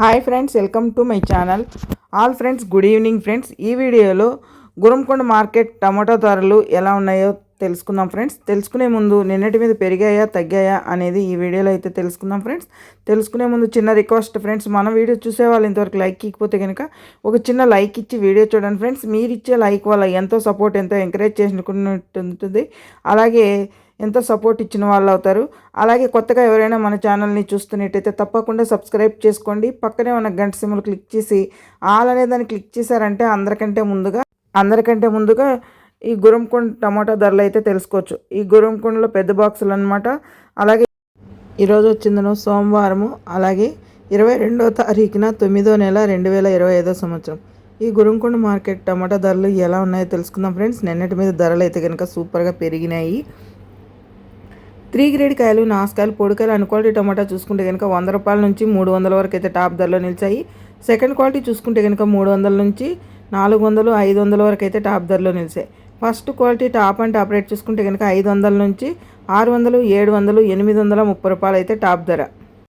Hi friends welcome to my channel. All friends good evening friends. ఈ వీడియోలో Gurramkonda market tomato ధరలు ఎలా ఉన్నాయో తెలుసుకుందాం ఫ్రెండ్స్. తెలుసుకునే ముందు నిన్నటి మీద పెరిగాయా తగ్గాయా అనేది ఈ వీడియోలో అయితే తెలుసుకుందాం ఫ్రెండ్స్. తెలుసుకునే ముందు చిన్న రిక్వెస్ట్ ఫ్రెండ్స్ మన వీడియో చూసే వాళ్ళు ఇంతవరకు లైక్ ఇకపోతే కనుక ఒక చిన్న లైక్ ఇచ్చి వీడియో చూడండి ఫ్రెండ్స్. మీరు ఇచ్చే లైక్ వల్ల ఎంతో సపోర్ట్ ఎంతో ఎంకరేజ్ చేసినట్టు ఉంటుంది. అలాగే ఎంతో సపోర్ట్ ఇచ్చిన వాళ్ళు అవుతారు అలాగే కొత్తగా ఎవరైనా మన ఛానల్ని చూస్తున్నట్టయితే తప్పకుండా సబ్స్క్రైబ్ చేసుకోండి. పక్కనే ఉన్న గంట సిమ్లు క్లిక్ చేసి ఆల్ అనే దాన్ని క్లిక్ చేశారంటే అందరికంటే ముందుగా అందరికంటే ముందుగా ఈ గురంకొండ టమాటా ధరలు అయితే తెలుసుకోవచ్చు. ఈ గురంకొండలో పెద్ద బాక్సులు అనమాట అలాగే ఈరోజు వచ్చిందను సోమవారము. అలాగే ఇరవై రెండో తారీఖున తొమ్మిదో నెల రెండు వేల ఇరవై ఐదో సంవత్సరం. ఈ గురంకొండ మార్కెట్ టమాటా ధరలు ఎలా ఉన్నాయో తెలుసుకుందాం ఫ్రెండ్స్. నిన్నటి మీద ధరలు అయితే కనుక సూపర్గా పెరిగినాయి. త్రీ గ్రేడ్ కాయలు నాసుకాయలు పొడికాయలు అన్ క్వాలిటీ టమాటా చూసుకుంటే కనుక వంద రూపాయల నుంచి మూడు వందల వరకు అయితే టాప్ ధరలో నిలిచాయి. సెకండ్ క్వాలిటీ చూసుకుంటే కనుక మూడు వందల నుంచి నాలుగు వందలు ఐదు వందల వరకు అయితే టాప్ ధరలో నిలిచాయి. First quality top and top rate చూసుకుంటే కనుక ఐదు వందల నుంచి ఆరు వందలు ఏడు వందలు ఎనిమిది వందల ముప్పై రూపాయలు అయితే టాప్ ధర.